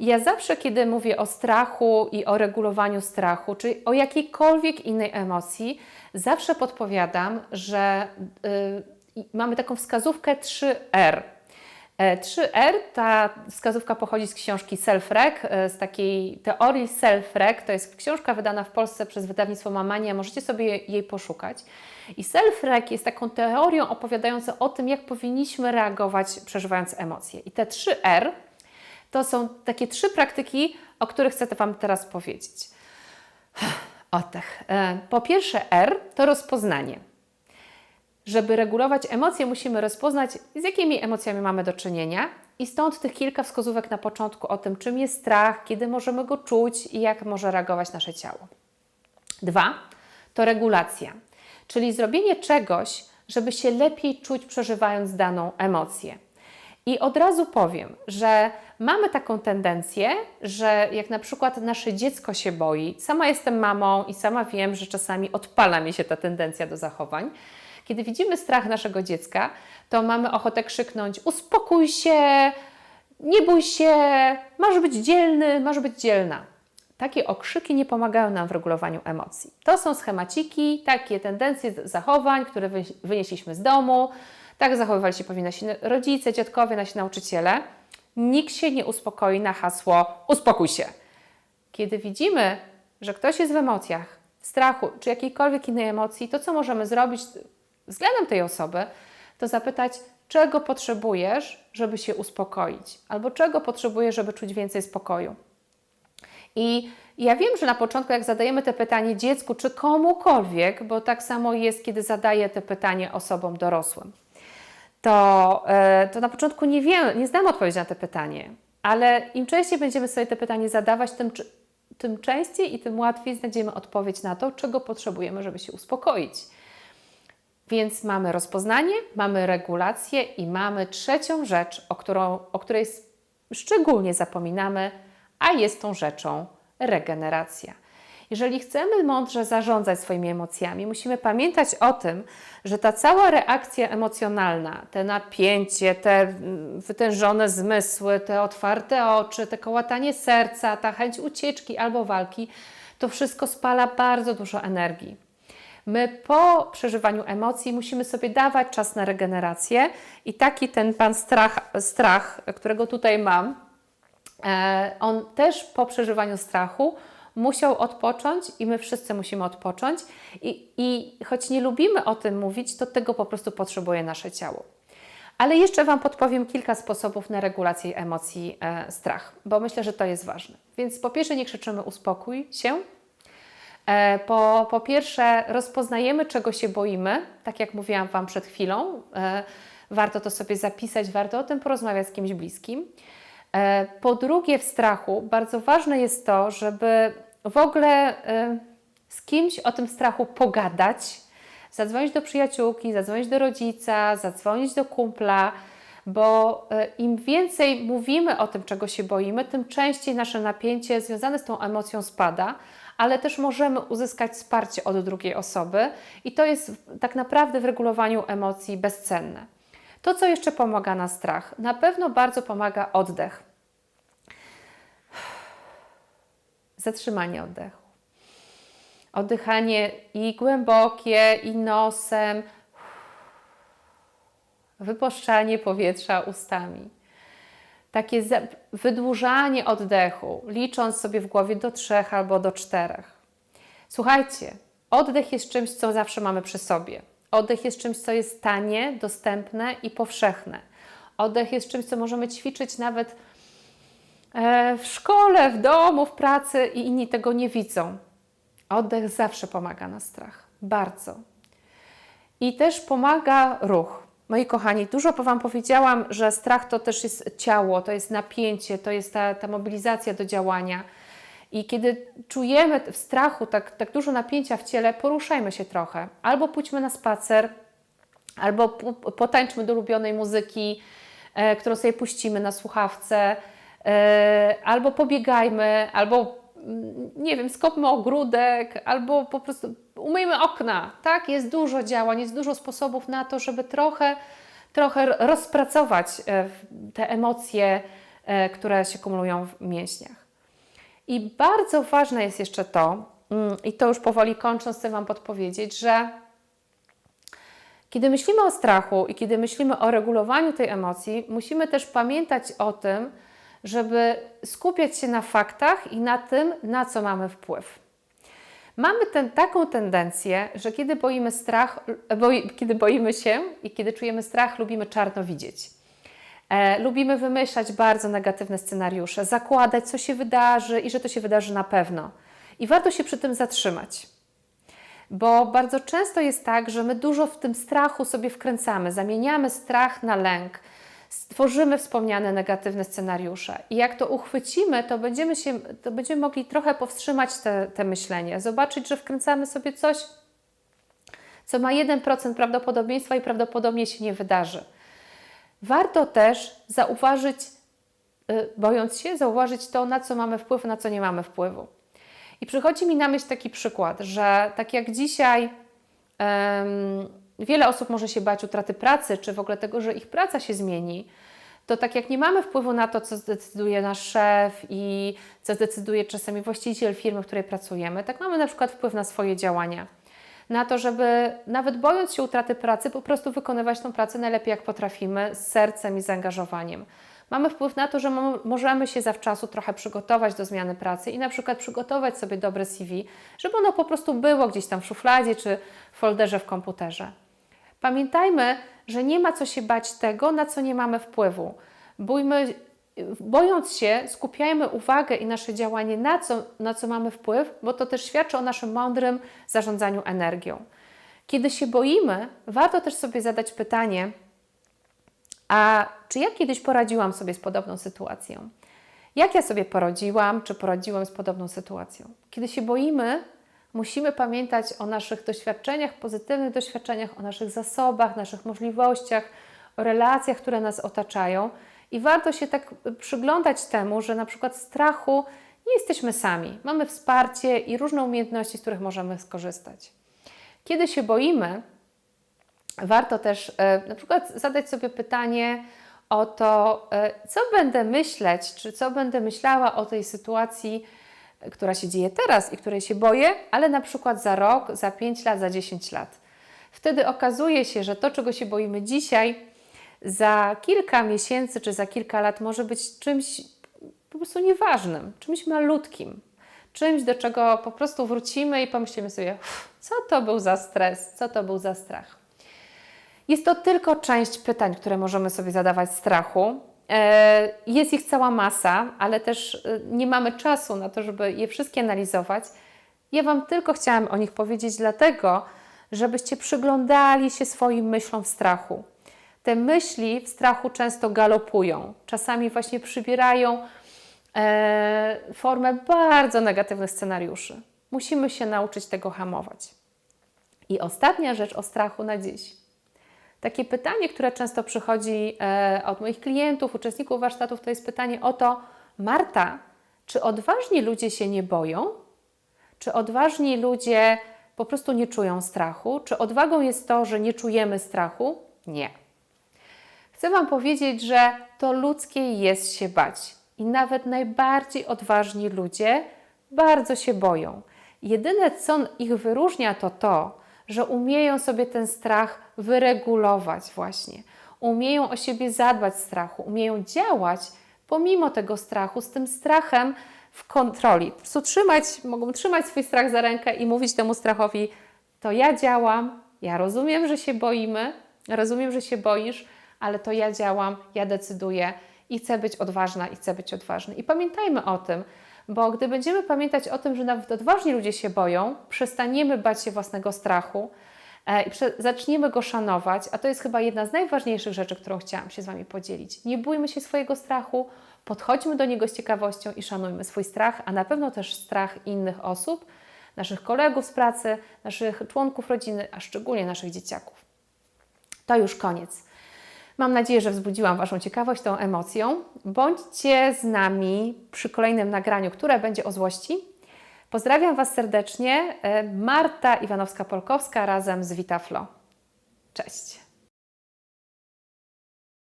Ja zawsze, kiedy mówię o strachu i o regulowaniu strachu, czy o jakiejkolwiek innej emocji, zawsze podpowiadam, że y, mamy taką wskazówkę 3R. E, 3R, ta wskazówka pochodzi z książki Self-Rec, e, z takiej teorii Self-Rec. To jest książka wydana w Polsce przez wydawnictwo Mamania, możecie sobie jej poszukać. I Self-Rec jest taką teorią opowiadającą o tym, jak powinniśmy reagować przeżywając emocje. I te 3R to są takie trzy praktyki, o których chcę Wam teraz powiedzieć. Oddech. E, Po pierwsze R to rozpoznanie. Żeby regulować emocje, musimy rozpoznać, z jakimi emocjami mamy do czynienia, i stąd tych kilka wskazówek na początku o tym, czym jest strach, kiedy możemy go czuć i jak może reagować nasze ciało. Dwa to regulacja, czyli zrobienie czegoś, żeby się lepiej czuć, przeżywając daną emocję. I od razu powiem, że mamy taką tendencję, że jak na przykład nasze dziecko się boi, sama jestem mamą i sama wiem, że czasami odpala mi się ta tendencja do zachowań. Kiedy widzimy strach naszego dziecka, to mamy ochotę krzyknąć: Uspokój się, nie bój się, masz być dzielny, masz być dzielna. Takie okrzyki nie pomagają nam w regulowaniu emocji. To są schemaciki, takie tendencje zachowań, które wy- wynieśliśmy z domu. Tak zachowywali się pewnie nasi rodzice, dziadkowie, nasi nauczyciele. Nikt się nie uspokoi na hasło uspokój się. Kiedy widzimy, że ktoś jest w emocjach, w strachu czy jakiejkolwiek innej emocji, to co możemy zrobić względem tej osoby, to zapytać, czego potrzebujesz, żeby się uspokoić, albo czego potrzebujesz, żeby czuć więcej spokoju. I ja wiem, że na początku, jak zadajemy te pytanie dziecku czy komukolwiek, bo tak samo jest, kiedy zadaję te pytanie osobom dorosłym, to, e, to na początku nie wiem, nie znam odpowiedzi na te pytanie, ale im częściej będziemy sobie te pytanie zadawać, tym, tym częściej i tym łatwiej znajdziemy odpowiedź na to, czego potrzebujemy, żeby się uspokoić. Więc mamy rozpoznanie, mamy regulację i mamy trzecią rzecz, o, którą, o której szczególnie zapominamy, a jest tą rzeczą regeneracja. Jeżeli chcemy mądrze zarządzać swoimi emocjami, musimy pamiętać o tym, że ta cała reakcja emocjonalna, te napięcie, te mm, wytężone zmysły, te otwarte oczy, te kołatanie serca, ta chęć ucieczki albo walki, to wszystko spala bardzo dużo energii. My po przeżywaniu emocji musimy sobie dawać czas na regenerację i taki ten pan strach, strach którego tutaj mam, e, on też po przeżywaniu strachu musiał odpocząć i my wszyscy musimy odpocząć. I, I choć nie lubimy o tym mówić, to tego po prostu potrzebuje nasze ciało. Ale jeszcze Wam podpowiem kilka sposobów na regulację emocji e, strach, bo myślę, że to jest ważne. Więc po pierwsze nie krzyczymy uspokój się, E, Po, po pierwsze, rozpoznajemy, czego się boimy, tak jak mówiłam Wam przed chwilą. E, Warto to sobie zapisać, warto o tym porozmawiać z kimś bliskim. E, Po drugie, w strachu bardzo ważne jest to, żeby w ogóle e, z kimś o tym strachu pogadać, zadzwonić do przyjaciółki, zadzwonić do rodzica, zadzwonić do kumpla, bo e, im więcej mówimy o tym, czego się boimy, tym częściej nasze napięcie związane z tą emocją spada, ale też możemy uzyskać wsparcie od drugiej osoby i to jest tak naprawdę w regulowaniu emocji bezcenne. To, co jeszcze pomaga na strach, na pewno bardzo pomaga oddech. Zatrzymanie oddechu. Oddychanie i głębokie, i nosem. Wypuszczanie powietrza ustami. Takie wydłużanie oddechu, licząc sobie w głowie do trzech albo do czterech. Słuchajcie, oddech jest czymś, co zawsze mamy przy sobie. Oddech jest czymś, co jest tanie, dostępne i powszechne. Oddech jest czymś, co możemy ćwiczyć nawet e, w szkole, w domu, w pracy i inni tego nie widzą. Oddech zawsze pomaga na strach. Bardzo. I też pomaga ruch. Moi kochani, dużo po Wam powiedziałam, że strach to też jest ciało, to jest napięcie, to jest ta, ta mobilizacja do działania. I kiedy czujemy w strachu tak, tak dużo napięcia w ciele, poruszajmy się trochę. Albo pójdźmy na spacer, albo potańczmy do ulubionej muzyki, e, którą sobie puścimy na słuchawce, e, albo pobiegajmy, albo mm, nie wiem, skopmy ogródek, albo po prostu umyjmy okna. Tak, jest dużo działań, jest dużo sposobów na to, żeby trochę, trochę rozpracować e, te emocje e, które się kumulują w mięśniach. I bardzo ważne jest jeszcze to, mm, i to już powoli kończąc, chcę Wam podpowiedzieć, że kiedy myślimy o strachu i kiedy myślimy o regulowaniu tej emocji, musimy też pamiętać o tym, żeby skupiać się na faktach i na tym, na co mamy wpływ. Mamy ten, taką tendencję, że kiedy boimy strach, boi, kiedy boimy się i kiedy czujemy strach, lubimy czarno widzieć. E, lubimy wymyślać bardzo negatywne scenariusze, zakładać, co się wydarzy i że to się wydarzy na pewno. I warto się przy tym zatrzymać. Bo bardzo często jest tak, że my dużo w tym strachu sobie wkręcamy, zamieniamy strach na lęk, stworzymy wspomniane negatywne scenariusze. I jak to uchwycimy, to będziemy, się, to będziemy mogli trochę powstrzymać te, te myślenie, zobaczyć, że wkręcamy sobie coś, co ma 1% prawdopodobieństwa i prawdopodobnie się nie wydarzy. Warto też zauważyć, y, bojąc się, zauważyć to, na co mamy wpływ, na co nie mamy wpływu. I przychodzi mi na myśl taki przykład, że tak jak dzisiaj um, wiele osób może się bać utraty pracy, czy w ogóle tego, że ich praca się zmieni, to tak jak nie mamy wpływu na to, co zdecyduje nasz szef i co zdecyduje czasami właściciel firmy, w której pracujemy, tak mamy na przykład wpływ na swoje działania. Na to, żeby nawet bojąc się utraty pracy, po prostu wykonywać tą pracę najlepiej jak potrafimy, z sercem i zaangażowaniem mamy wpływ na to, że możemy się zawczasu trochę przygotować do zmiany pracy i na przykład przygotować sobie dobre CV, żeby ono po prostu było gdzieś tam w szufladzie czy w folderze w komputerze. Pamiętajmy, że nie ma co się bać tego, na co nie mamy wpływu. Bójmy, bojąc się, skupiajmy uwagę i nasze działanie na co, na co mamy wpływ, bo to też świadczy o naszym mądrym zarządzaniu energią. Kiedy się boimy, warto też sobie zadać pytanie, a czy ja kiedyś poradziłam sobie z podobną sytuacją? Jak ja sobie poradziłam, czy poradziłam z podobną sytuacją? Kiedy się boimy, musimy pamiętać o naszych doświadczeniach, pozytywnych doświadczeniach, o naszych zasobach, naszych możliwościach, o relacjach, które nas otaczają. I warto się tak przyglądać temu, że na przykład strachu nie jesteśmy sami. Mamy wsparcie i różne umiejętności, z których możemy skorzystać. Kiedy się boimy, warto też e, na przykład zadać sobie pytanie o to, e, co będę myśleć, czy co będę myślała o tej sytuacji, która się dzieje teraz i której się boję, ale na przykład za rok, za 5 lat, za 10 lat. Wtedy okazuje się, że to, czego się boimy dzisiaj, za kilka miesięcy czy za kilka lat może być czymś po prostu nieważnym, czymś malutkim, czymś, do czego po prostu wrócimy i pomyślimy sobie, co to był za stres, co to był za strach. Jest to tylko część pytań, które możemy sobie zadawać strachu. E, jest ich cała masa, ale też e, nie mamy czasu na to, żeby je wszystkie analizować. Ja Wam tylko chciałam o nich powiedzieć, dlatego, żebyście przyglądali się swoim myślom w strachu. Te myśli w strachu często galopują, czasami właśnie przybierają e, formę bardzo negatywnych scenariuszy. Musimy się nauczyć tego hamować. I ostatnia rzecz o strachu na dziś. Takie pytanie, które często przychodzi e, od moich klientów, uczestników warsztatów, to jest pytanie o to, Marta, czy odważni ludzie się nie boją? Czy odważni ludzie po prostu nie czują strachu? Czy odwagą jest to, że nie czujemy strachu? Nie. Chcę Wam powiedzieć, że to ludzkie jest się bać. I nawet najbardziej odważni ludzie bardzo się boją. Jedyne, co ich wyróżnia, to to, że umieją sobie ten strach wyregulować właśnie. Umieją o siebie zadbać strachu, umieją działać pomimo tego strachu, z tym strachem w kontroli. Po trzymać, mogą trzymać swój strach za rękę i mówić temu strachowi: To ja działam, ja rozumiem, że się boimy, rozumiem, że się boisz, ale to ja działam, ja decyduję i chcę być odważna i chcę być odważny. I pamiętajmy o tym, bo gdy będziemy pamiętać o tym, że nawet odważni ludzie się boją, przestaniemy bać się własnego strachu e, i zaczniemy go szanować, a to jest chyba jedna z najważniejszych rzeczy, którą chciałam się z Wami podzielić. Nie bójmy się swojego strachu, podchodźmy do niego z ciekawością i szanujmy swój strach, a na pewno też strach innych osób, naszych kolegów z pracy, naszych członków rodziny, a szczególnie naszych dzieciaków. To już koniec. Mam nadzieję, że wzbudziłam Waszą ciekawość tą emocją. Bądźcie z nami przy kolejnym nagraniu, które będzie o złości. Pozdrawiam Was serdecznie. E, Marta Iwanowska-Polkowska razem z Vitaflo. Cześć.